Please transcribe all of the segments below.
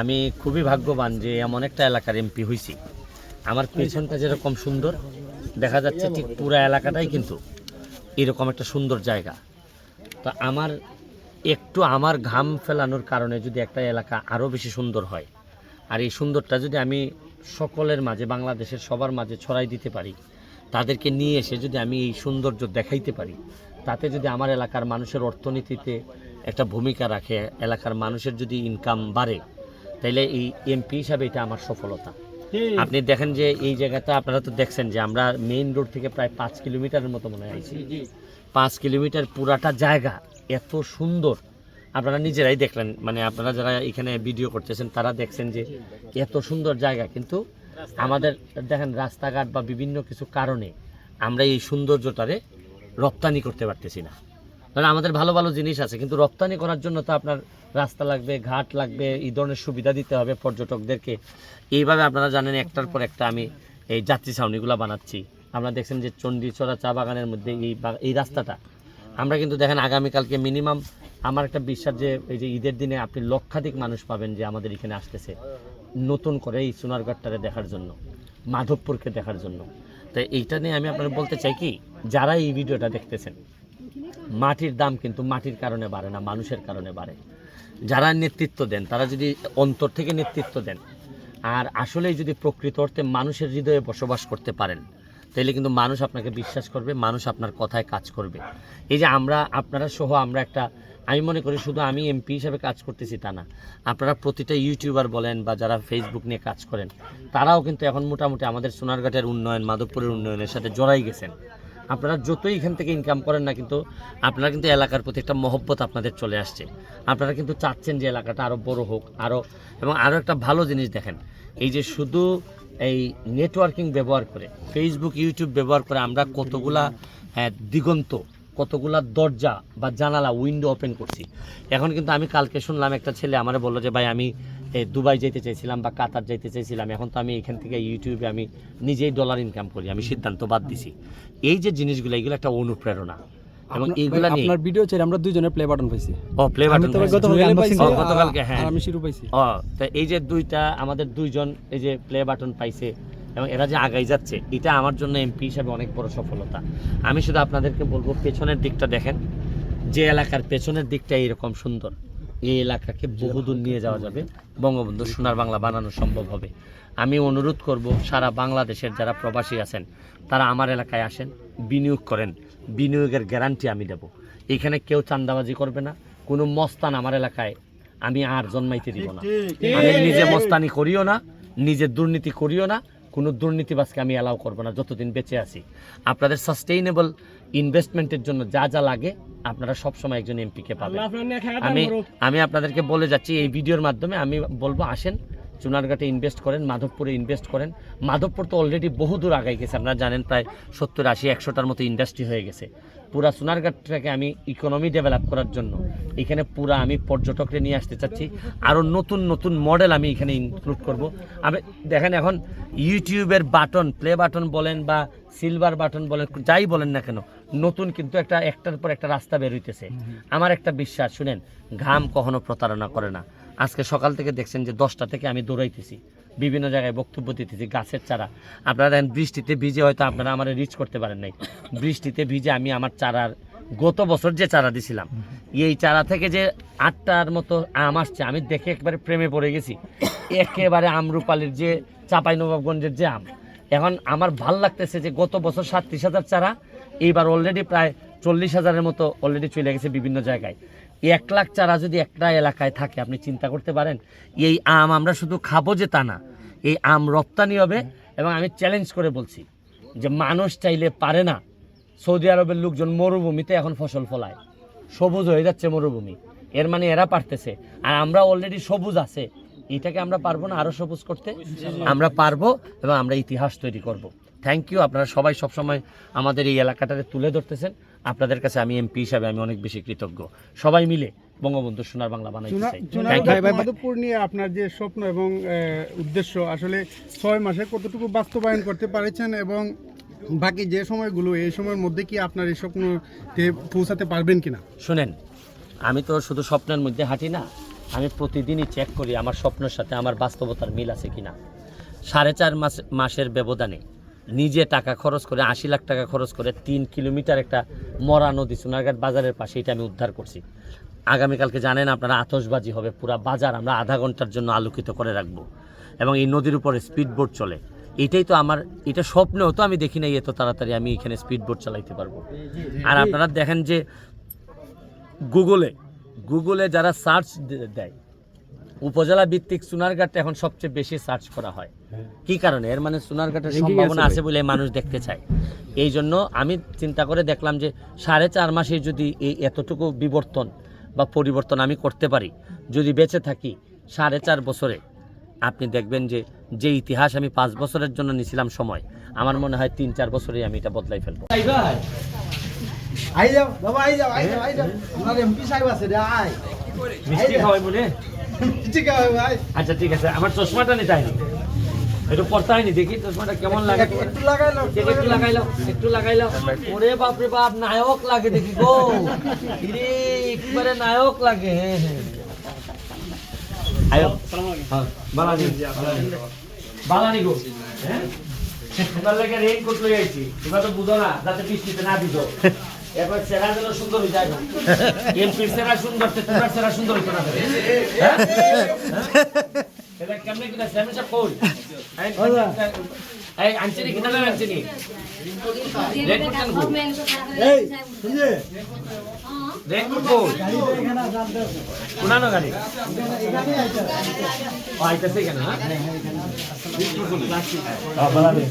আমি খুবই ভাগ্যবান যে এমন একটা এলাকার এমপি হয়েছি আমার পেছনটা যেরকম সুন্দর, দেখা যাচ্ছে ঠিক পুরো এলাকাটাই কিন্তু এরকম একটা সুন্দর জায়গা। তো আমার, একটু আমার ঘাম ফেলানোর কারণে যদি একটা এলাকা আরও বেশি সুন্দর হয়, আর এই সুন্দরটা যদি আমি সকলের মাঝে, বাংলাদেশের সবার মাঝে ছড়াই দিতে পারি, তাদেরকে নিয়ে এসে যদি আমি এই সৌন্দর্য দেখাইতে পারি, তাতে যদি আমার এলাকার মানুষের অর্থনীতিতে একটা ভূমিকা রাখে, এলাকার মানুষের যদি ইনকাম বাড়ে তাইলে এই এমপি হিসাবে এটা আমার সফলতা। আপনি দেখেন যে এই জায়গাটা আপনারা তো দেখছেন যে আমরা মেইন রোড থেকে প্রায় পাঁচ কিলোমিটারের মতো মনে হয়েছি পাঁচ কিলোমিটার পুরাটা জায়গা এত সুন্দর। আপনারা নিজেরাই দেখলেন মানে আপনারা যারা এখানে ভিডিও করতেছেন তারা দেখছেন যে এত সুন্দর জায়গা। কিন্তু আমাদের দেখেন রাস্তাঘাট বা বিভিন্ন কিছু কারণে আমরা এই সৌন্দর্যটারে রপ্তানি করতে পারতেছি না। কারণ আমাদের ভালো ভালো জিনিস আছে, কিন্তু রপ্তানি করার জন্য তো আপনার রাস্তা লাগবে, ঘাট লাগবে, এই ধরনের সুবিধা দিতে হবে পর্যটকদেরকে। এইভাবে আপনারা জানেন একটার পর একটা আমি এই যাত্রী ছাউনিগুলো বানাচ্ছি। আমরা দেখছেন যে চণ্ডীচড়া চা বাগানের মধ্যে এই এই রাস্তাটা। আমরা কিন্তু দেখেন আগামীকালকে মিনিমাম আমার একটা বিশ্বাস যে এই যে ঈদের দিনে আপনি লক্ষাধিক মানুষ পাবেন যে আমাদের এখানে আসতেছে নতুন করে এই সোনারঘাটটারে দেখার জন্য, মাধবপুরকে দেখার জন্য। তো এইটা নিয়ে আমি আপনার বলতে চাই কি, যারা এই ভিডিওটা দেখতেছেন মাটির দাম কিন্তু মাটির কারণে বাড়ে না, মানুষের কারণে বাড়ে। যারা নেতৃত্ব দেন, তারা যদি অন্তর থেকে নেতৃত্ব দেন, আর আসলেই যদি প্রকৃত অর্থে মানুষের হৃদয়ে বসবাস করতে পারেন তাহলে কিন্তু মানুষ আপনাকে বিশ্বাস করবে, মানুষ আপনার কথায় কাজ করবে। এই যে আমরা, আপনারা সহ আমরা একটা, আমি মনে করি শুধু আমি এমপি হিসাবে কাজ করতেছি তা না, আপনারা প্রতিটা ইউটিউবার বলেন বা যারা ফেসবুক নিয়ে কাজ করেন, তারাও কিন্তু এখন মোটামুটি আমাদের সোনারঘাটের উন্নয়ন, মাধবপুরের উন্নয়নের সাথে জড়াই গেছেন। আপনারা যতই এখান থেকে ইনকাম করেন না কিন্তু আপনারা কিন্তু এলাকার প্রতি একটা মহব্বত আপনাদের চলে আসছে। আপনারা কিন্তু চাচ্ছেন যে এলাকাটা আরও বড় হোক আরও এবং আরও একটা ভালো জিনিস দেখেন এই যে শুধু এই নেটওয়ার্কিং ব্যবহার করে ফেসবুক ইউটিউব ব্যবহার করে আমরা কতগুলা হ্যাঁ, দিগন্ত কতগুলা দরজা বা জানালা উইন্ডো ওপেন করছি। এখন কিন্তু আমি কালকে শুনলাম একটা ছেলে আমারে বলল যে ভাই আমি দুবাই যেতে চাইছিলাম বা কাতার যেতে চাইছিলাম। এখন তো আমি এখান থেকে ইউটিউবে আমি নিজেই ডলার ইনকাম করি আমি সিদ্ধান্ত বাদ দিছি। এই যে জিনিসগুলো এগুলো একটা অনুপ্রেরণা। এবং এইগুলা নিয়ে আপনার ভিডিও চাই আমরা দুইজনের প্লে বাটন পাইছি। ও প্লে বাটন গতকালকে হ্যাঁ। আমি শিরু পাইছি। ও তা এই যে দুইটা আমাদের দুইজন এই যে প্লে বাটন পাইছে এবং এরা যে আগাই যাচ্ছে এটা আমার জন্য এমপি হিসাবে অনেক বড় সফলতা। আমি শুধু আপনাদেরকে বলব পেছনের দিকটা দেখেন। যে এলাকার পেছনের দিকটা এইরকম সুন্দর। এই এলাকাকে বহুদূর নিয়ে যাওয়া যাবে। বঙ্গবন্ধু সোনার বাংলা বানানো সম্ভব হবে। আমি অনুরোধ করব সারা বাংলাদেশের যারা প্রবাসী আছেন তারা আমার এলাকায় আসেন বিনিয়োগ করেন। বিনিয়োগের গ্যারান্টি আমি দেব। এখানে কেউ চান্দাবাজি করবে না। কোনো মস্তান আমার এলাকায় আমি আর জন্মাইতে দিব না। আমি নিজে মস্তানি করিও না নিজে দুর্নীতি করিও না। কোনো দুর্নীতিবাজকে আমি অ্যালাউ করব না যতদিন বেঁচে আছি। আপনাদের সাস্টেইনেবল ইনভেস্টমেন্টের জন্য যা যা লাগে আপনারা সবসময় একজন এমপিকে পাবেন। আমি আমি আপনাদেরকে বলে যাচ্ছি এই ভিডিওর মাধ্যমে আমি বলব আসেন চুনারঘাটে ইনভেস্ট করেন মাধবপুরে ইনভেস্ট করেন। মাধবপুর তো অলরেডি বহু দূর আগাই গেছে আপনারা জানেন প্রায় সত্তর আশি একশোটার মতো ইন্ডাস্ট্রি হয়ে গেছে। পুরা সোনারঘাটটাকে আমি ইকোনমি ডেভেলপ করার জন্য এখানে পুরা আমি পর্যটকরে নিয়ে আসতে চাচ্ছি। আরও নতুন নতুন মডেল আমি এখানে ইনক্লুড করব। আমি দেখেন এখন ইউটিউবের বাটন প্লে বাটন বলেন বা সিলভার বাটন বলেন যাই বলেন না কেন নতুন কিন্তু একটা একটার পর একটা রাস্তা বের হইতেছে। আমার একটা বিশ্বাস শুনেন ঘাম কখনো প্রতারণা করে না। আজকে সকাল থেকে দেখছেন যে দশটা থেকে আমি দৌড়াইতেছি। বিভিন্ন জায়গায় বক্তব্য দিতেছি, গাছের চারা। আপনারা দেখেন, বৃষ্টিতে ভিজে হয়তো আপনারা আমার রিচ করতে পারেন নাই। বৃষ্টিতে ভিজে আমি আমার চারার, গত বছর যে চারা দিছিলাম, এই চারা থেকে যে আটটার মতো আম আসছে, আমি দেখে একবারে প্রেমে পড়ে গেছি। একেবারে আমরুপালির যে চাপাই নবাবগঞ্জের যে আম। এখন আমার ভালো লাগতেছে যে গত বছর সাতত্রিশ হাজার চারা, এইবার অলরেডি প্রায় চল্লিশ হাজারের মতো অলরেডি চলে গেছে বিভিন্ন জায়গায়। এক লাখ চারা যদি একটা এলাকায় থাকে, আপনি চিন্তা করতে পারেন, এই আম আমরা শুধু খাব যে তা না, এই আম রপ্তানি হবে এবং আমি চ্যালেঞ্জ করে বলছি যে মানুষ চাইলে পারে না। সৌদি আরবের লোকজন মরুভূমিতে এখন ফসল ফলায়। সবুজ হয়ে যাচ্ছে মরুভূমি। এর মানে এরা পারতেছে। আর আমরা অলরেডি সবুজ আছে। এটাকে আমরা পারব না আরও সবুজ করতে? আমরা পারব এবং আমরা ইতিহাস তৈরি করব। থ্যাংক ইউ আপনারা সবাই সবসময় আমাদের এই এলাকাটাতে তুলে ধরতেছেন। আপনাদের কাছে আমি এমপি হিসাবে আমি অনেক বেশি কৃতজ্ঞ। সবাই মিলে বঙ্গবন্ধু সোনার বাংলা বানাইতে চাই। মাধবপুর নিয়ে আপনার যে স্বপ্ন এবং উদ্দেশ্য আসলে ছয় মাসে কতটুকু বাস্তবায়ন করতে পারেছেন এবং বাকি যে সময়গুলো এই সময়ের মধ্যে কি আপনার এই স্বপ্নতে পৌঁছাতে পারবেন কিনা? শোনেন আমি তো শুধু স্বপ্নের মধ্যে হাঁটি না আমি প্রতিদিনই চেক করি আমার স্বপ্নের সাথে আমার বাস্তবতার মিল আছে কিনা। সাড়ে চার মাস মাসের ব্যবধানে নিজে টাকা খরচ করে, আশি লাখ টাকা খরচ করে তিন কিলোমিটার একটা মরা নদী সোনারঘাট বাজারের পাশে এটা আমি উদ্ধার করছি। আগামীকালকে জানেন আপনারা আতসবাজি হবে, পুরা বাজার আমরা আধা ঘণ্টার জন্য আলোকিত করে রাখব। এবং এই নদীর উপরে স্পিড বোট চলে। এটাই তো আমার, এটা স্বপ্নেও তো আমি দেখি নাই এত তাড়াতাড়ি আমি এখানে স্পিড বোট চালাইতে পারব। আর আপনারা দেখেন যে গুগলে গুগলে যারা সার্চ দেয় উপজেলা ভিত্তিক সোনারঘাট এখন সবচেয়ে বেশি সার্চ করা হয়। কি কারণে? এর মানে সোনারঘাটের সম্ভাবনা আছে বলে মানুষ দেখতে চায়। এই জন্য আমি চিন্তা করে দেখলাম যে সাড়ে চার মাসে যদি এই এতটুকু বিবর্তন বা পরিবর্তন আমি করতে পারি যদি বেঁচে থাকি সাড়ে চার বছরে আপনি দেখবেন যে যে ইতিহাস আমি পাঁচ বছরের জন্য নিছিলাম সময় আমার মনে হয় তিন চার বছরেই আমি এটা বদলাই ফেলব। আই যাও বাবা আই যাও আই যাও আই যাও। আপনার এমপি সাহেব আছে রে আয়। মিষ্টি খাওয়াই বলে ঠিক আছে ভাই। আচ্ছা ঠিক আছে। আমার চশমাটা নিতে হয়নি একটু পড়তে হয়নি দেখি চশমাটা কেমন লাগে। একটু লাগাইলো একটু লাগাইলো। একটু লাগাইলো। ওরে বাপ রে বাপ নায়ক লাগে দেখি গো। ইরে একবারে নায়ক লাগে হ্যাঁ হ্যাঁ আয়ো। হ্যাঁ, বালানি বালানি গো। হ্যাঁ? এবার লাগে রেইন লই আইছি। এবার তো বুঝো না যাতে বৃষ্টিতে না ভিজো। এবার সেরা দিল সুন্দর হয়ে যায়। এমপির সেরা সুন্দর তোমার সেরা সুন্দর হইতো না হ্যাঁ? এটা কেমনে কিনা সেমেশা কই? এই আনছিনি কিনা না? আনছিনি রেড কোট কেন এই বুঝলে রেড কোট কই পুরানো গাড়ি? আইতাছে কেন হ্যাঁ? হ্যাঁ বালানি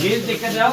লিজ দেখে যাও।